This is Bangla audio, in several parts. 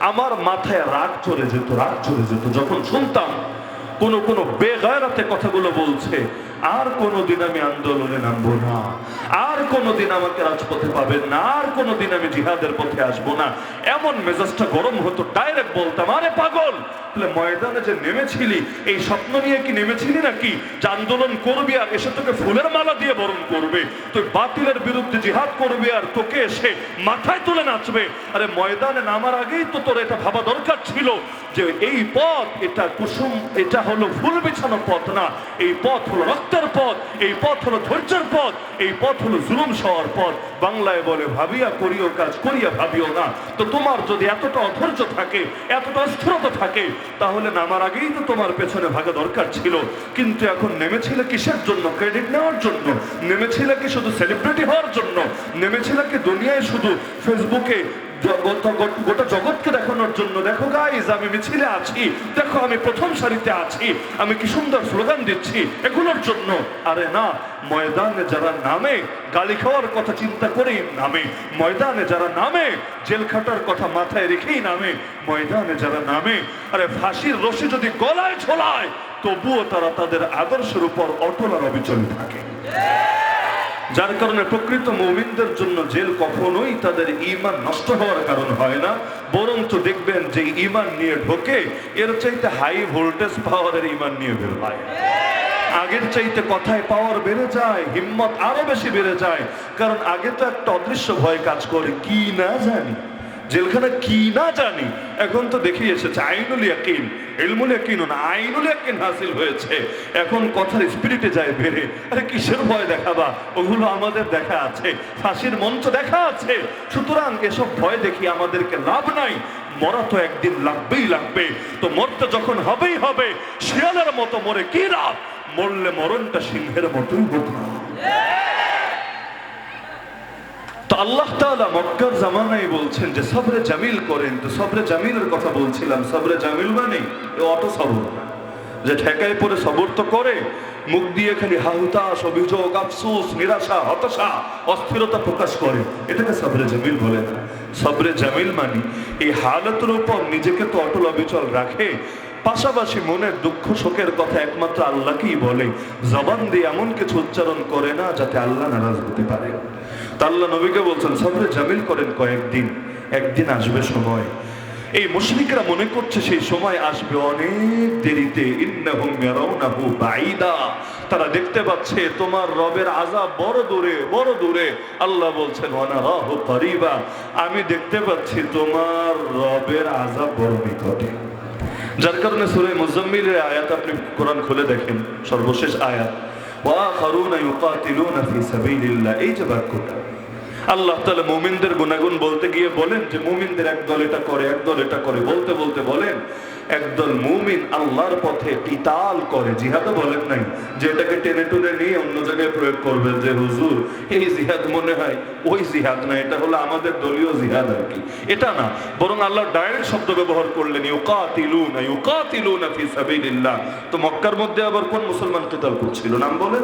আমার মাথায় রাগ চলে যেত, রাগ চলে যেত। যখন শুনতাম কোনো কোনো বেগায়রাতে কথাগুলো বলছে আর কোনোদিন আমি আন্দোলনে নামবো না। আর কোনোদিন আমাকে রাজপথে পাবেন না। আর কোনোদিন আমি জিহাদের পথে আসব না। এমন মেজাজটা গরম হতো, ডাইরেক্ট বলতাম, আরে পাগল! তাহলে ময়দানে যে নেমেছিলি, এই স্বপ্ন নিয়ে কি নেমেছিলি নাকি? যে আন্দোলন করবি আর এসে তোকে ফুলের মালা দিয়ে বরণ করবে। তুই বাতিলের বিরুদ্ধে জিহাদ করবে আর তোকে এসে মাথায় তুলে নাচবে। আরে ময়দানে নামার আগেই তো তোর এটা ভাবা দরকার ছিল যে এই পথ, এটা কুসুম, এটা হলো ফুল বিছানো পথ না। এই পথ হলো রক্তের পথ, এই পথ হলো ধৈর্যের পথ, এই পথ হলো জুলুম সওয়ার পথ। বাংলায় বলে, ভাবিয়া করিও কাজ, করিয়া ভাবিও না। তো তোমার যদি এতটা অধৈর্য থাকে, এতটা অস্থিরতা থাকে, তাহলে নামার আগেই তো তোমার পেছনে ভাগা দরকার ছিল। কিন্তু এখন নেমেছিলে কিসের জন্য? ক্রেডিট নেওয়ার জন্য? নেমেছিলে কি শুধু সেলিব্রিটি হওয়ার জন্য? নেমেছিলে কি দুনিয়ায় শুধু ফেসবুকে গোটা জগৎকে দেখানোর জন্য, দেখো গাইজ আমি মিছিলে আছি, দেখো আমি প্রথম সারিতে আছি, আমি কি সুন্দর স্লোগান দিচ্ছি, এগুলোর জন্য। আরে না, ময়দানে যারা নামে, গালি খাওয়ার কথা চিন্তা করেই নামে। ময়দানে যারা নামে, জেল খাটার কথা মাথায় রেখেই নামে। ময়দানে যারা নামে, আরে ফাঁসির রশি যদি গলায় ছোলায় তবুও তারা তাদের আদর্শের উপর অটল আর অবিচল থাকে। যার কারণে প্রকৃত মৌমিনদের জন্য জেল কখনোই তাদের ইমান নষ্ট হওয়ার কারণ হয় না। বরঞ্চ দেখবেন যে ইমান নিয়ে ঢোকে, এর চাইতে হাই ভোল্টেজ পাওয়ারের ইমান নিয়ে বের হয়। আগের চাইতে কথায় পাওয়ার বেড়ে যায়, হিম্মত আরও বেশি বেড়ে যায়। কারণ আগে তো একটা অদৃশ্য ভয় কাজ করে, কি না জানি। জেলখানা কি না জানি, এখন তো দেখি এসেছে, আইনুল ইয়াকিন, ইলমুল ইয়াকিন না আইনুল ইয়াকিন হাসিল হয়েছে। এখন কথার স্পিরিটে যায় বেড়ে, আরে কিসের ভয় দেখাবা? ওগুলো আমাদের দেখা আছে, ফাঁসির মঞ্চ দেখা আছে। সুতরাং এসব ভয় দেখি আমাদেরকে লাভ নাই। মরা তো একদিন লাগবেই লাগবে, তো মরতে যখন হবেই হবে, শিয়ালের মতো মরে কি লাভ? মরলে মরণটা সিংহের মতোই না। তো আল্লাহ তাআলা মক্কার জামানায় বলছেন যে, সবরে জামিল করেন। তো সবরে জামিলের কথা বলছিলাম। সবরে জামিল মানে এ অটো সবর। যে ঠেকায় পরে সবর তো করে, মুখ দিয়ে খালি হাহুতাস অভিযোগ, আফসোস, নিরাশা, হতাশা, অস্থিরতা প্রকাশ করে। এটাকে সবরে জামিল বলে না। সবরে জামিল মানে এই হালতের উপর নিজেকে তো অটল অবিচল রাখে পাশাপাশি মনের দুঃখ, শোকের কথা একমাত্র আল্লাহকেই বলে। জবান দিয়ে এমন কিছু উচ্চারণ করে না যাতে আল্লাহ নারাজ হতে পারে। তা আল্লাহ নবীকে বলছেন সবরে জামিল করেন কয়েকদিন, একদিন আসবে সময়। এই মুশরিকরা মনে করছে সেই সময় আসবে অনেক দেরিতে। তারা দেখতে পাচ্ছে তোমার রবের আযাব বড় দূরে বড় দূরে। আল্লাহ বলছেন আমি দেখতে পাচ্ছি তোমার রবের আযাব বড় নিকটে। যার কারণে সূরা মুজাম্মিলের আয়াত আপনি কোরআন খুলে দেখেন সর্বশেষ আয়াত ওয়াখারুনা ইউকাতিলুনা ফি সাবিলিল্লাহ এই যে বাক্যটা আল্লাহ তাআলা মুমিনদের গুণাগুণ বলতে গিয়ে বলেন যে মুমিনদের একদল এটা করে একদল এটা করে। বলতে বলতে বলেন একদল মুমিন আল্লাহর পথে কিতাল করে। জিহাদও বলেন নাই, যে এটাকে টেনে টুনে নিয়ে অন্য জায়গায় প্রয়োগ করবেন যে, হুজুর, এই জিহাদ মনে হয়, ওই জিহাদ না, এটা হলো আমাদের দলীয় জিহাদ আর কি। এটা না, বরং আল্লাহ ডাইরেক্ট শব্দ ব্যবহার করলেন, ইউকাতিলুনা ইউকাতিলুনা ফি সাবিলিল্লাহ। তো মক্কার মধ্যে আবার কোন মুসলমান কিতাল করছিল? নাম বলে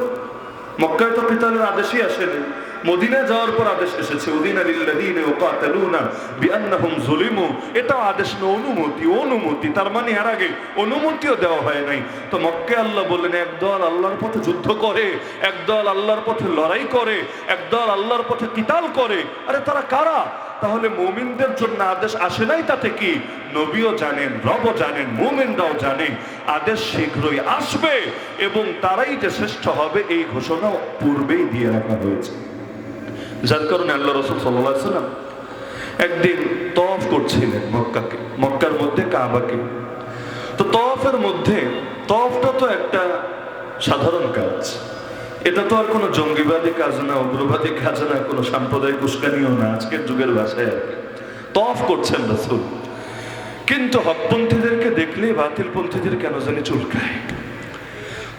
মক্কায় তো কিতালের আদেশই আসেনি। মদিনায় যাওয়ার পর আদেশ এসেছে উদিনা লিল্লাযীনা ইউকাতালুনা বিআন্নাহুম যুলিমু। এটা আদেশ না অনুমতি অনুমতি। তার মানে এর আগে অনুমতিও দেওয়া হয় নাই। তো মক্কে আল্লাহ বললেন একদল আল্লাহর পথে যুদ্ধ করে একদল আল্লাহর পথে লড়াই করে একদল আল্লাহর পথে কিতাল করে। আরে তারা কারা? তাহলে মুমিনদের জন্য আদেশ আসে নাই তাতে কি? নবীও জানেন, রবও জানেন, মুমিনরাও জানেন। আদেশ শীঘ্রই আসবে এবং তারাই যে শ্রেষ্ঠ হবে, এই ঘোষণা পূর্বেই দিয়ে রাখা হয়েছে। যার কারণে আল্লাহ রসুল সাল্লাম একদিন তফ করছিলেন মক্কাকে, মক্কার মধ্যে কাবাকে। তো তফের মধ্যে তফটা তো একটা সাধারণ কাজ। এটা তো আর কোনো জঙ্গিবাদী কাজ না, উগ্রবাদী কাজ না, কোনো সাম্প্রদায়িক উস্কানিও না, আজকের যুগের ভাষায় আর তফ করছেন রাসুল। কিন্তু হকপন্থীদেরকে দেখলে বাতিলপন্থীদের কেন জানি চুলকায়।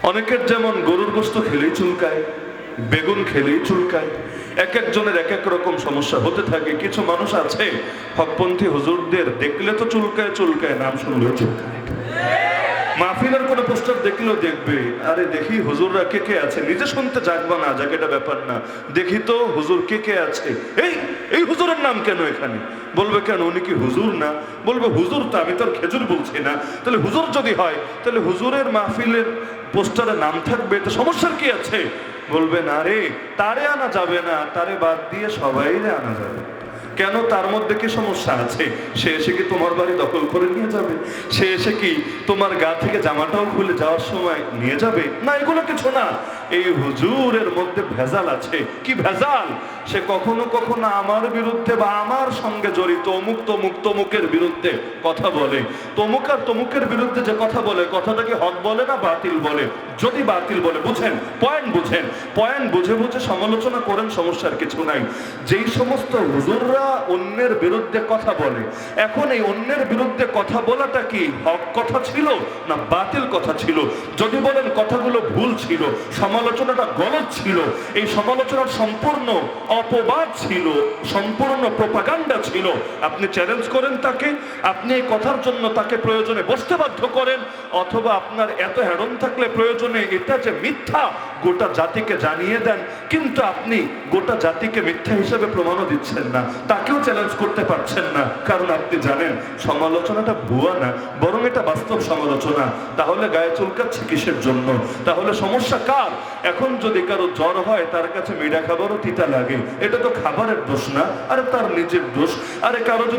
অনেকের যেমন গরুর গোস্ত খেলেই চুলকায়, বেগুন খেলেই চুলকায় এক একজনের এক এক রকম সমস্যা হতে থাকে। কিছু মানুষ আছে, হকপন্থী হুজুরদের দেখলে তো চুলকায় চুলকায়, নাম শুনলেও চুলকায়। মাহফিলের কোনো পোস্টার দেখলেও দেখবে, আরে দেখি হুজুররা কে কে আছে, নিজে শুনতে যাকবা না যাকে, এটা ব্যাপার না। দেখি তো হুজুর কে কে আছে। এই এই হুজুরের নাম কেন এখানে? বলবে কেন, উনি কি হুজুর না? বলবে, হুজুর তো আমি তো আর খেজুর বলছি না। তাহলে হুজুর যদি হয়, তাহলে হুজুরের মাহফিলের পোস্টারে নাম থাকবে, তো সমস্যার কি আছে? বলবে না রে তারে আনা যাবে না তারে বাদ দিয়ে সবাই আনা যাবে। কেন তার মধ্যে কি সমস্যা আছে? সে এসে কি তোমার বাড়ি দখল করে নিয়ে যাবে? সে এসে কি তোমার গা থেকে জামাটাও খুলে যাওয়ার সময় নিয়ে যাবে? না, এগুলো কিছু না। এই হুজুরের মধ্যে ভেজাল আছে। কি ভেজাল? সে কখনো কখনো আমার বিরুদ্ধে বা আমার সঙ্গে জড়িত, অমুক তমুক তমুকের বিরুদ্ধে কথা বলে। তমুক আর তমুকের বিরুদ্ধে যে কথা বলে, কথাটা কি হক বলে না বাতিল বলে? যদি বাতিল বলে, বুঝেন, পয়েন্ট বুঝেন। পয়েন্ট বুঝে বুঝে সমালোচনা করেন, সমস্যার কিছু নাই। যেই সমস্ত হুজুররা অন্যের বিরুদ্ধে কথা বলে। এখন এই অন্যের বিরুদ্ধে কথা বলাটা কি হক কথা ছিল না বাতিল কথা ছিল? যদি বলেন কথাগুলো ভুল ছিল, সমালোচনাটা গলত ছিল, এই সমালোচনার সম্পূর্ণ অপবাদ ছিল, সম্পূর্ণ প্রপাগান্ডা ছিল। আপনি চ্যালেঞ্জ করেন তাকে, আপনি এই কথার জন্য তাকে প্রয়োজনে বসতে বাধ্য করেন, অথবা আপনার এত হেরন থাকলে প্রয়োজনে এটা যে মিথ্যা, গোটা জাতিকে জানিয়ে দেন, কিন্তু আপনি গোটা জাতিকে মিথ্যা হিসেবে প্রমাণও দিচ্ছেন না। তাকেও চ্যালেঞ্জ করতে পারছেন না। কারণ আপনি জানেন, সমালোচনাটা ভুয়া না, বরং এটা বাস্তব সমালোচনা। তাহলে গায়ে চুলকাচ্ছে কিসের জন্য? তাহলে সমস্যা কার? এখন যদি কারও জ্বর হয়, তার কাছে মিডা খাবারও তিতা লাগে। এটা তো খাবারের দোষ না, আরে তার নিজের দোষ। আরে কারও যদি